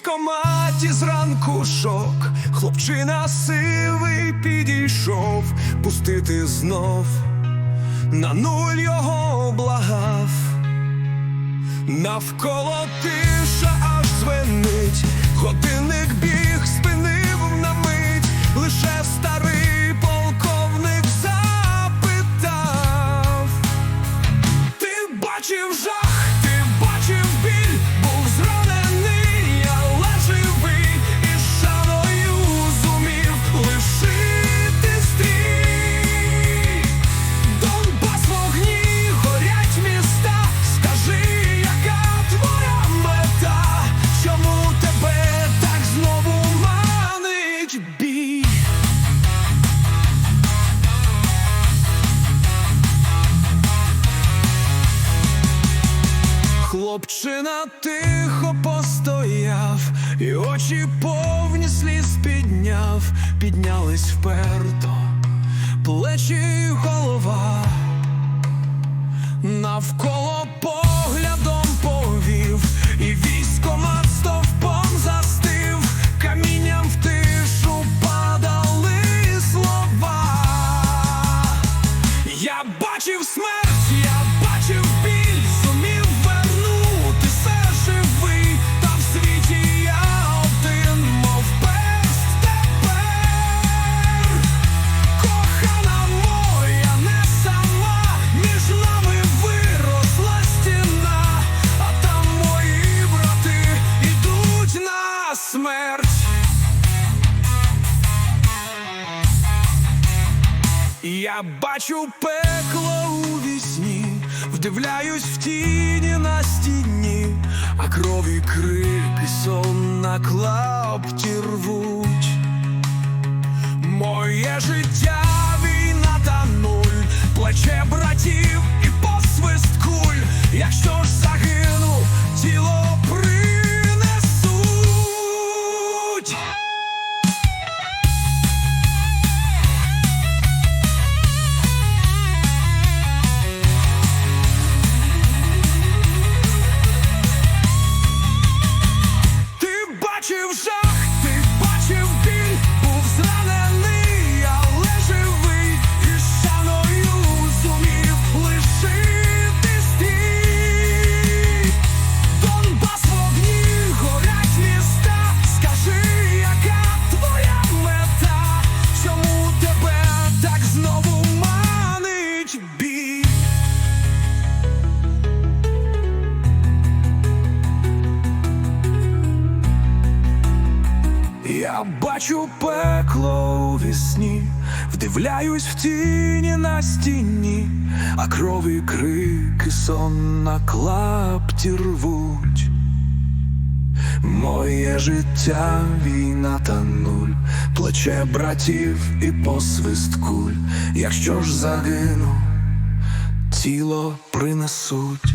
військоматі зранку шок, хлопчина сивий підійшов, пустити знов, на нуль його благав, навколо тиша аж звенить, годинник біг спинив на мить, лише ста. Хлопчина тихо постояв, і очі повні сліз підняв, піднялись вперто, плечі й голова, навколо поглядом Я бачу пекло у вісні, вдивляюсь в тіні на стіні, а крові крики сон на клапті рвуть. Моє життя Бачу пекло у вісні, вдивляюсь в тіні на стіні, а крові крики сон на клапті рвуть. Моє життя війна та нуль, плече братів і посвист куль. Якщо ж загину, тіло принесуть.